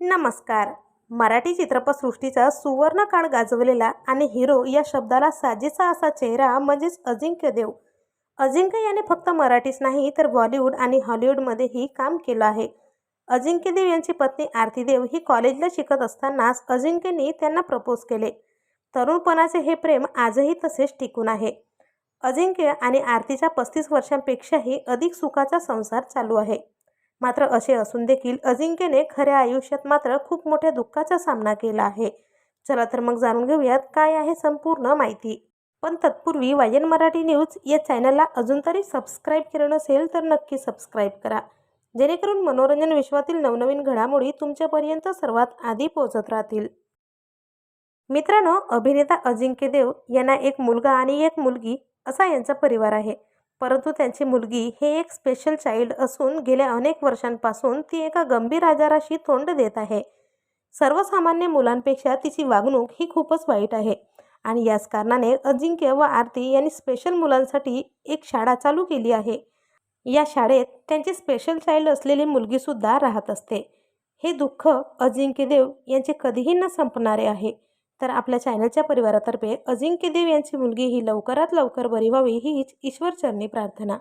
नमस्कार. मराठी चित्रपटसृष्टीचा सुवर्ण काळ गाजवलेला आणि हिरो या शब्दाला साजेसा असा चेहरा म्हणजेच अजिंक्य देव. अजिंक्य याने फक्त मराठीच नाही तर बॉलिवूड आणि हॉलिवूडमध्येही काम केलं आहे. अजिंक्य देव यांची पत्नी आरती देव ही कॉलेजला शिकत असतानाच अजिंक्यने त्यांना प्रपोज केले. तरुणपणाचे हे प्रेम आजही तसेच टिकून आहे. अजिंक्य आणि आरतीचा पस्तीस वर्षांपेक्षाही अधिक सुखाचा संसार चालू आहे. मात्र असे असून देखील अजिंक्यने खऱ्या आयुष्यात मात्र खूप मोठ्या दुःखाचा सामना केला आहे. चला तर मग जाणून घेऊयात काय आहे संपूर्ण माहिती. पण तत्पूर्वी वायन मराठी न्यूज या चॅनलला अजून तरी सबस्क्राईब केलं नसेल तर नक्की सबस्क्राईब करा. जेणेकरून मनोरंजन विश्वातील नवनवीन घडामोडी तुमच्यापर्यंत सर्वात आधी पोहोचत राहतील. मित्रांनो अभिनेता अजिंक्य देव यांना एक मुलगा आणि एक मुलगी असा यांचा परिवार आहे. परंतु त्यांची मुलगी हे एक स्पेशल चाइल्ड असून गेल्या अनेक वर्षांपासून ती एका गंभीर आजाराशी तोंड देत आहे. सर्वसामान्य मुलांपेक्षा तिची वागणूक ही खूपच वाईट आहे आणि याच कारणाने अजिंक्य व आरती यांनी स्पेशल मुलांसाठी एक शाळा चालू केली आहे. या शाळेत त्यांची स्पेशल चाइल्ड असलेली मुलगीसुद्धा राहत असते. हे दुःख अजिंक्यदेव यांचे कधीही न संपणारे आहे. तर आपल्या चॅनलच्या परिवारातर्फे अजिंक्य देव यांची मुलगी ही लवकरात लवकर बरी व्हावी हीच ईश्वरचरणी प्रार्थना.